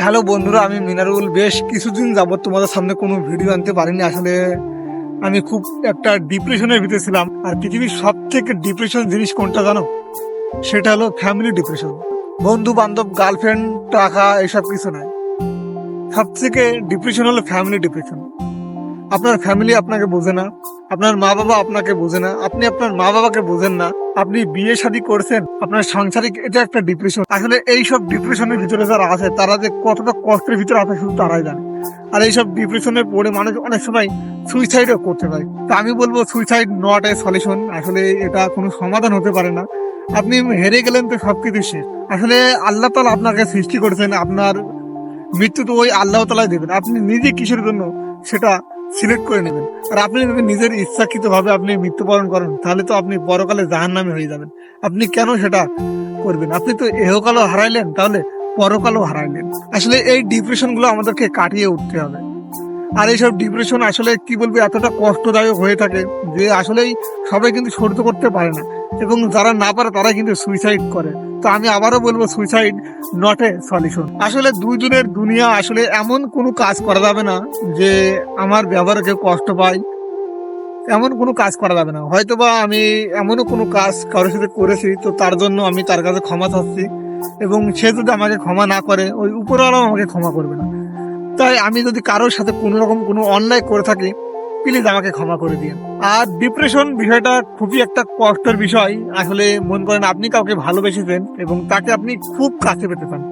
Hello বন্ধুরা, আমি মিনারুল। বেশ কিছুদিন যাবত তোমাদের সামনে কোনো ভিডিও আনতে পারিনি। আসলে আমি খুব একটা ডিপ্রেশনের ভিতরে ছিলাম। আর পৃথিবীর সব থেকে ডিপ্রেশন জিনিস কোনটা জানো? সেটা হলো ফ্যামিলি ডিপ্রেশন বন্ধু বান্ধব গার্লফ্রেন্ড টাকা, এসব কিছু নয়। সব থেকে ডিপ্রেশন হলো ফ্যামিলি ডিপ্রেশন আপনার ফ্যামিলি আপনাকে বোঝে না। আপনার মা বাবা আপনাকে বোঝে না। আপনি আপনার মা বাবাকে বোঝেন না। আপনি বিয়ে শাদী করছেন, আপনার সাংসারিক এটা একটা ডিপ্রেশন আসলে এই সব ডিপ্রেশনের ভিতরে যারা আছে, তারা যে কতটা কষ্টের ভিতরে আছে শুধু তারাই জানে। আর এইসব ডিপ্রেশনে পড়ে মানুষ অনেক সময় সুইসাইডও করতে পারে। তা আমি বলব সুইসাইড নট এ সলিউশন আসলে এটা কোনো সমাধান হতে পারে না। আপনি হেরে গেলেন তো সব কিছু শেষ। আসলে আল্লাহ তালা আপনাকে সৃষ্টি করেছেন, আপনার মৃত্যু তো ওই আল্লাহ তালাই দেবেন। আপনি নিজে কিসের জন্য সেটা সিলেক্ট করে নেবেন। আর আপনি যদি নিজের ইচ্ছাকৃত ভাবে আপনি মৃত্যুবরণ করেন, তাহলে তো আপনি পরকালে জাহান নামে হয়ে যাবেন। আপনি কেন সেটা করবেন? আপনি তো এহকালও হারাইলেন, তাহলে পরকালও হারাইলেন। আসলে এই ডিপ্রেশনগুলো আমাদেরকে কাটিয়ে উঠতে হবে। আর এইসব ডিপ্রেশন আসলে, কি বলব, এতটা কষ্টদায়ক হয়ে থাকে যে আসলেই সবাই কিন্তু সহ্য করতে পারে না। এবং যারা না পারে তারা কিন্তু সুইসাইড করে। তো আমি আবারও বলব সুইসাইড নট এ সলিউশন আসলে দুইজনের দুনিয়া আসলে এমন কোনো কাজ করা যাবে না যে আমার ব্যবহারে কেউ কষ্ট পায়। এমন কোনো কাজ করা যাবে না। হয়তোবা আমি এমনও কোনো কাজ কারোর সাথে করেছি, তো তার জন্য আমি তার কাছে ক্ষমা চাচ্ছি এবং সে যদি আমাকে ক্ষমা না করে, ওই উপরওয়ালাও আমাকে ক্ষমা করবে না। তাই আমি যদি কারোর সাথে কোনো রকম কোনো অন্যায় করে থাকি প্লিজ আমাকে ক্ষমা করে দিন আর ডিপ্রেশন বিষয়টা খুবই একটা কষ্টের বিষয়। আসলে মন করেন আপনি কাউকে ভালোবেসেছেন এবং তাকে আপনি খুব কাছে পেতে চান।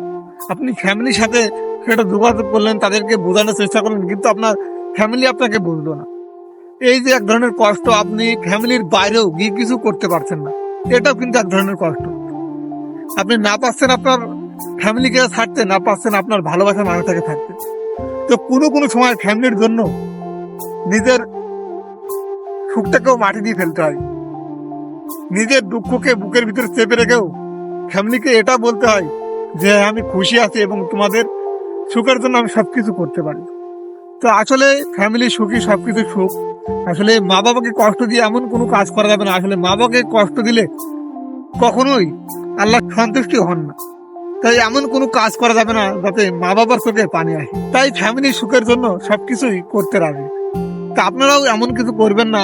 আপনি ফ্যামিলির সাথে সেটা যোগাযোগ করলেন, তাদেরকে বোঝানোর চেষ্টা করলেন, কিন্তু আপনার ফ্যামিলি আপনাকে বুঝলো না। এই যে এক ধরনের কষ্ট, আপনি ফ্যামিলির বাইরেও গিয়ে কিছু করতে পারছেন না। এটাও কিন্তু এক ধরনের কষ্ট। আপনি না পাচ্ছেন আপনার ফ্যামিলিকে ছাড়তে, না পাচ্ছেন আপনার ভালোবাসার মানুষটাকে থাকতে তো কোনো কোনো সময় ফ্যামিলির জন্য নিজের সুখটাকেও মাটি দিয়ে ফেলতে হয়। নিজের দুঃখকে বুকের ভিতরে চেপে রেখেও ফ্যামিলিকে এটা বলতে হয় যে, আমি খুশি আছি এবং তোমাদের সুখের জন্য আমি সব কিছু করতে পারি। তো আসলে ফ্যামিলি সুখী সব কিছু সুখ। আসলে মা বাবাকে কষ্ট দিয়ে এমন কোনো কাজ করা যাবে না। আসলে মা বাবাকে কষ্ট দিলে কখনোই আল্লাহ সন্তুষ্টি হন না। তাই এমন কোনো কাজ করা যাবে না যাতে মা বাবার চোখে পানি আসে। তাই ফ্যামিলি সুখের জন্য সবকিছুই করতে রাজি। তা আপনারাও এমন কিছু করবেন না,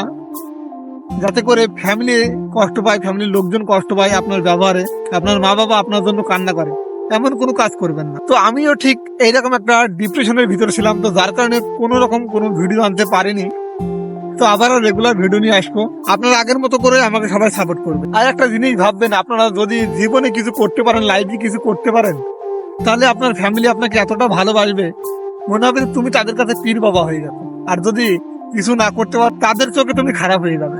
যাতে করে ফ্যামিলি কষ্ট পায় ফ্যামিলির লোকজন কষ্ট পায় আপনার ব্যবহারে। আপনার মা বাবা আপনার জন্য কান্না করে। এমন কোনো কাজ করবেন না। তো আমিও ঠিক এইরকম একটা ডিপ্রেশনের ভিতরে ছিলাম, তো যার কারণে কোনো রকম কোনো ভিডিও আনতে পারিনি। তো আবারও রেগুলার ভিডিও নিয়ে আসব। আপনারা আগের মতো করে আমাকে সবাই সাপোর্ট করবে আর একটা জিনিস ভাববেন, আপনারা যদি জীবনে কিছু করতে পারেন লাইফে কিছু করতে পারেন, তাহলে আপনার ফ্যামিলি আপনাকে এতটা ভালোবাসবে। মনে হবে তুমি তাদের কাছে পীর বাবা হয়ে যাবে আর যদি কিছু না করতে পারো, তাদের চোখে তুমি খারাপ হয়ে যাবে।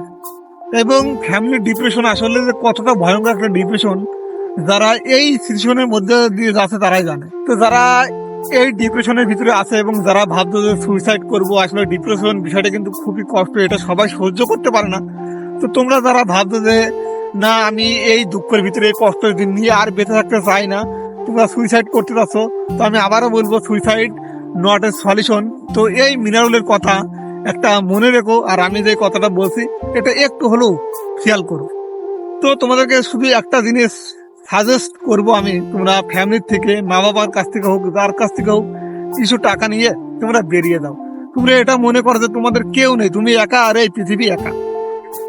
এবং ফ্যামিলি ডিপ্রেশন আসলে যে কতটা ভয়ঙ্কর একটা ডিপ্রেশন যারা এই সিচুয়েশনের মধ্যে দিয়ে যাচ্ছে তারাই জানে। তো যারা এই ডিপ্রেশনের ভিতরে আছে এবং যারা ভাবতো যে সুইসাইড করব, আসলে ডিপ্রেশন বিষয়টা কিন্তু খুবই কষ্ট, এটা সবাই সহ্য করতে পারে না। তো তোমরা যারা ভাবতো যে, না, আমি এই দুঃখের ভিতরে, এই কষ্ট নিয়ে আর বেঁচে থাকতে চাই না, তোমরা সুইসাইড করতে চাচ্ছ, তো আমি আবারও বলব সুইসাইড নট এ সলিউশন তো এই মিনারুলের কথা একটা মনে রেখো, আর আমি যে কথাটা বলছি, এটা একটু হলেও খেয়াল করো। তো তোমাদেরকে শুধু একটা জিনিস সাজেস্ট করব আমি, তোমরা ফ্যামিলির থেকে মা বাবার কাছ থেকে হোক, যার কাছ থেকে হোক, কিছু টাকা নিয়ে তোমরা বেরিয়ে দাও তোমরা এটা মনে করো যে তোমাদের কেউ নেই, তুমি একা আর এই পৃথিবী একা।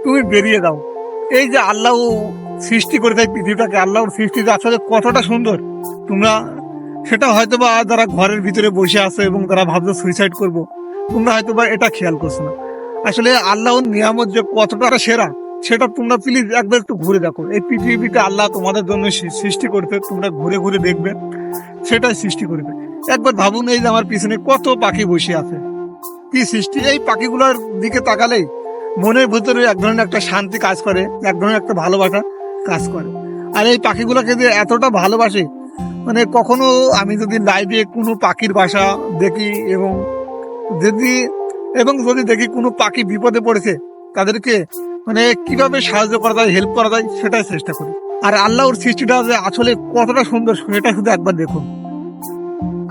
তুমি বেরিয়ে দাও এই যে আল্লাহ সৃষ্টি করে দেয় পৃথিবীটাকে, আল্লাহর সৃষ্টি আসলে কতটা সুন্দর। তোমরা সেটা হয়তো বা যারা ঘরের ভিতরে বসে আছে এবং তারা ভাবছ সুইসাইড করব। তোমরা হয়তো বা এটা খেয়াল করছ না। আসলে আল্লাহর নিয়ামত যে কতটা সেরা, সেটা তোমরা প্লিজ একবার একটু ঘুরে দেখো। এই পৃথিবীতে আল্লাহ তোমাদের জন্য সৃষ্টি করতে তোমরা ঘুরে ঘুরে দেখবে, সেটাই সৃষ্টি করবে। একবার ভাবুন এই যে আমার পিছনে কত পাখি বসে আছে। কি সৃষ্টি? এই পাখিগুলোর দিকে তাকালেই মনের ভিতরে এক ধরনের একটা শান্তি কাজ করে, এক ধরনের একটা ভালোবাসা কাজ করে। আর এই পাখিগুলোকে যে এতটা ভালোবাসে মানে কখনো আমি যদি লাইভে কোনো পাখির বাসা দেখি এবং যদি এবং যদি দেখি কোনো পাখি বিপদে পড়েছে, তাদেরকে মানে কীভাবে সাহায্য করা যায় হেল্প করা যায়, সেটাই চেষ্টা করি। আর আল্লাহর সৃষ্টিটা যে আসলে কতটা সুন্দর, সেটা শুধু একবার দেখুন।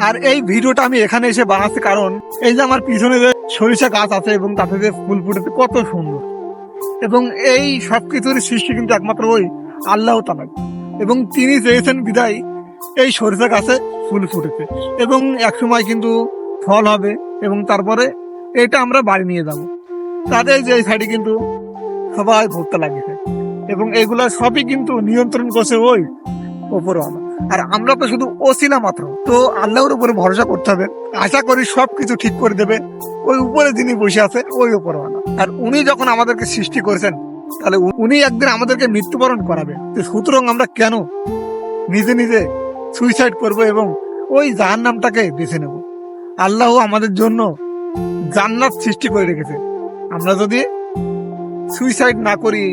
আর এই ভিডিওটা আমি এখানে এসে বানাচ্ছি কারণ এই যে আমার পিছনে যে সরিষা গাছ আছে এবং তাতে যে ফুল ফুটেছে, কত সুন্দর। এবং এই সব কিছুর সৃষ্টি কিন্তু একমাত্র ওই আল্লাহ তালা এবং তিনি চেয়েছেন বিদায়, এই সরিষা গাছে ফুল ফুটেছে। এবং একসময় কিন্তু ফল হবে এবং তারপরে এটা আমরা বাড়ি নিয়ে যাব। তাদের যে সাইডে কিন্তু সবাই ভুগতে লাগিয়েছে এবং এগুলা সবই কিন্তু নিয়ন্ত্রণ করছে ওই ওপরওয়ালা। আর আমরা তো শুধু ওসিলা মাত্র। তো আল্লাহর উপরে ভরসা করতে হবে। আশা করি সবকিছু ঠিক করে দেবে। ওই উপরে যিনি বসে আছে, ওই ওপরওয়ালা। আর উনি যখন আমাদেরকে সৃষ্টি করেছেন, তাহলে উনি একদিন আমাদেরকে মৃত্যুবরণ করাবে। সুতরাং আমরা কেন নিজে নিজে সুইসাইড করব এবং ওই জাহান নামটাকে বেছে নেব? আল্লাহ আমাদের জন্য জান্নাত সৃষ্টি করে রেখেছে। আমরা যদি সুইসাইড না করি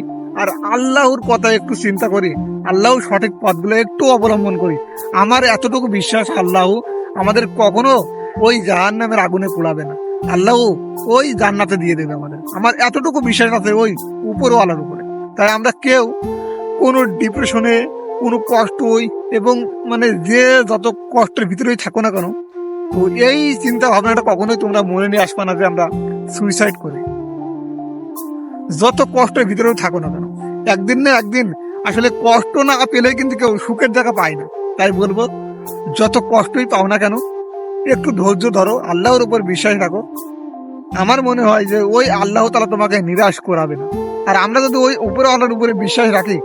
আর আল্লাহর কথা একটু চিন্তা করি আল্লাহ সঠিক পথগুলো একটু অবলম্বন করি, আমার এতটুকু বিশ্বাস আল্লাহ আমাদের কখনো ওই জাহান নামের আগুনে পোড়াবে না। আল্লাহ ওই জান্নাতে দিয়ে দেবে আমাদের। আমার এতটুকু বিশ্বাস আছে ওই উপরওয়ালার উপরে। তাই আমরা কেউ কোনো ডিপ্রেশনে কোনো কষ্টই এবং মানে যে যত কষ্টের ভিতরেই থাকো না কেন তো এই চিন্তা ভাবনাটা কখনোই তোমরা মনে নিয়ে আসবে না যে আমরা সুইসাইড করি। যত কষ্টের ভিতরেও থাকো না কেন। একদিন না একদিন আসলে কষ্ট না পেলে কিন্তু কেউ সুখের জায়গা পায় না। তাই বলব, যত কষ্টই পাও না কেন, একটু ধৈর্য ধরো, আল্লাহর উপর বিশ্বাস রাখো। আমার মনে হয় যে ওই আল্লাহ তালা তোমাকে নিরাশ করাবে না। আর আমরা যদি ওই উপরে আল্লাহর উপরে বিশ্বাস রাখি,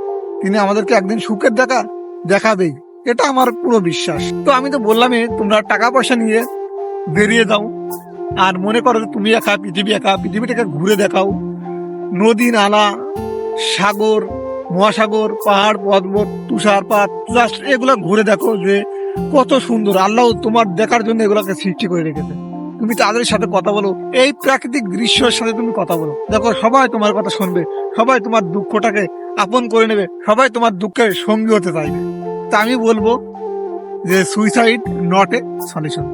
তিনি আমাদেরকে একদিন সুখের দেখা দেখাবেই। এটা আমার পুরো বিশ্বাস। তো আমি তো বললামই, তোমরা টাকা পয়সা নিয়ে বেরিয়ে যাও। আর মনে করো তুমি একা, পৃথিবী একা, পৃথিবীটাকে ঘুরে দেখাও। নদী, নালা, সাগর, মহাসাগর, পাহাড়, পর্বত, তুষারপাত জাস্ট এগুলা ঘুরে দেখো যে কত সুন্দর। আল্লাহ তোমার দেখার জন্য এগুলাকে সৃষ্টি করে রেখেছে। তুমি তাদের সাথে কথা বলো। এই প্রাকৃতিক দৃশ্যের সাথে তুমি কথা বলো। দেখো, সবাই তোমার কথা শুনবে। সবাই তোমার দুঃখটাকে আপন করে নেবে। সবাই তোমার দুঃখের সঙ্গী হতে চাইবে। তা আমি বলব যে সুইসাইড নট এ সলিউশন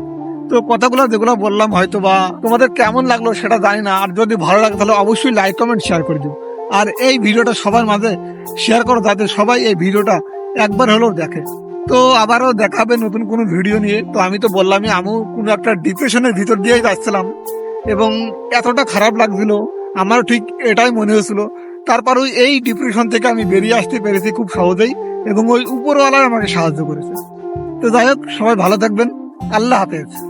তো কথাগুলো যেগুলো বললাম হয়তো বা তোমাদের কেমন লাগল সেটা জানি না, আর যদি ভালো লাগে তাহলে অবশ্যই লাইক কমেন্ট শেয়ার করে দিও। আর এই ভিডিওটা সবার মাঝে শেয়ার করো যাতে সবাই এই ভিডিওটা একবার হলেও দেখে। তো আবারও দেখাবে নতুন কোনো ভিডিও নিয়ে। তো আমি তো বললামই, আমিও কোনো একটা ডিপ্রেশনের ভিতর দিয়েই যাচ্ছিলাম। এবং এতটা খারাপ লাগছিল আমার ঠিক এটাই মনে হয়েছিল তারপর ওই এই ডিপ্রেশন থেকে আমি বেরিয়ে আসতে পেরেছি খুব সহজেই এবং ওই উপরওয়ালা আমাকে সাহায্য করেছে। তো যাই হোক, সবাই ভালো থাকবেন। আল্লাহ হাফেজ।